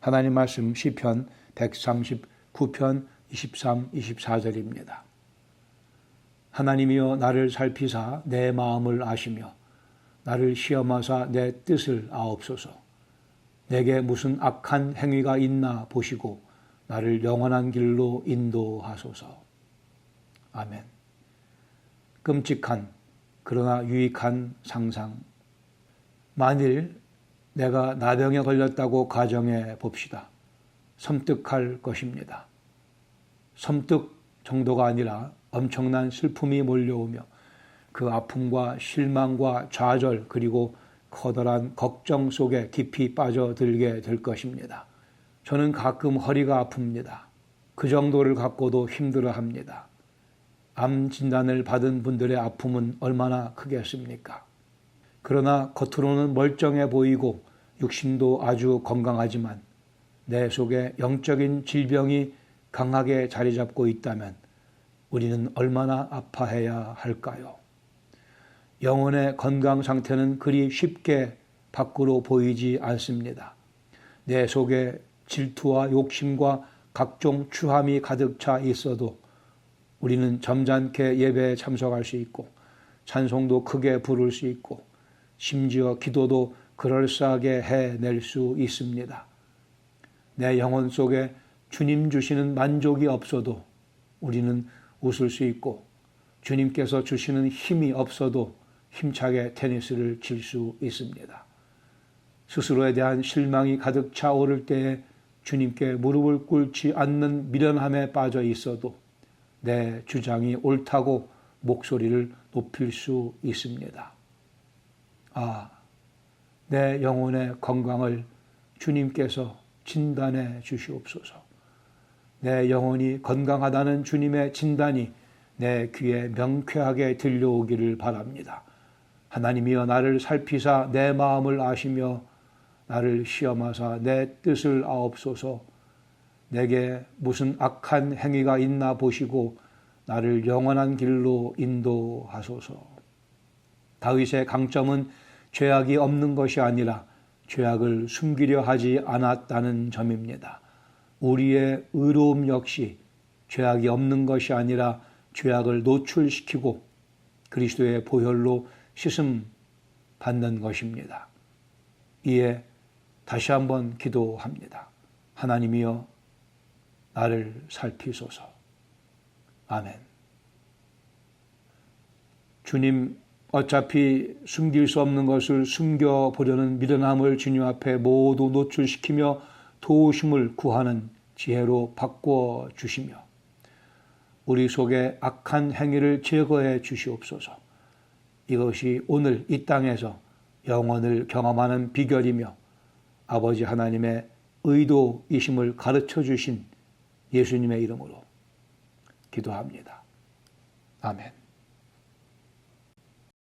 하나님 말씀 시편 139편 23, 24절입니다. 하나님이여 나를 살피사 내 마음을 아시며 나를 시험하사 내 뜻을 아옵소서. 내게 무슨 악한 행위가 있나 보시고 나를 영원한 길로 인도하소서. 아멘. 끔찍한 그러나 유익한 상상. 만일 내가 나병에 걸렸다고 가정해 봅시다. 섬뜩할 것입니다. 섬뜩 정도가 아니라 엄청난 슬픔이 몰려오며 그 아픔과 실망과 좌절 그리고 커다란 걱정 속에 깊이 빠져들게 될 것입니다. 저는 가끔 허리가 아픕니다. 그 정도를 갖고도 힘들어 합니다. 암 진단을 받은 분들의 아픔은 얼마나 크겠습니까? 그러나 겉으로는 멀쩡해 보이고 육신도 아주 건강하지만 내 속에 영적인 질병이 강하게 자리 잡고 있다면 우리는 얼마나 아파해야 할까요? 영혼의 건강 상태는 그리 쉽게 밖으로 보이지 않습니다. 내 속에 질투와 욕심과 각종 추함이 가득 차 있어도 우리는 점잖게 예배에 참석할 수 있고 찬송도 크게 부를 수 있고 심지어 기도도 그럴싸하게 해낼 수 있습니다. 내 영혼 속에 주님 주시는 만족이 없어도 우리는 웃을 수 있고 주님께서 주시는 힘이 없어도 힘차게 테니스를 칠 수 있습니다. 스스로에 대한 실망이 가득 차오를 때에 주님께 무릎을 꿇지 않는 미련함에 빠져 있어도 내 주장이 옳다고 목소리를 높일 수 있습니다. 아, 내 영혼의 건강을 주님께서 진단해 주시옵소서. 내 영혼이 건강하다는 주님의 진단이 내 귀에 명쾌하게 들려오기를 바랍니다. 하나님이여 나를 살피사 내 마음을 아시며 나를 시험하사 내 뜻을 아옵소서 내게 무슨 악한 행위가 있나 보시고 나를 영원한 길로 인도하소서. 다윗의 강점은 죄악이 없는 것이 아니라 죄악을 숨기려 하지 않았다는 점입니다. 우리의 의로움 역시 죄악이 없는 것이 아니라 죄악을 노출시키고 그리스도의 보혈로 씻음 받는 것입니다. 이에 다시 한번 기도합니다. 하나님이여 나를 살피소서. 아멘. 주님 어차피 숨길 수 없는 것을 숨겨보려는 미련함을 주님 앞에 모두 노출시키며 도우심을 구하는 지혜로 바꿔 주시며 우리 속에 악한 행위를 제거해 주시옵소서. 이것이 오늘 이 땅에서 영원을 경험하는 비결이며 아버지 하나님의 의도이심을 가르쳐 주신 예수님의 이름으로 기도합니다. 아멘.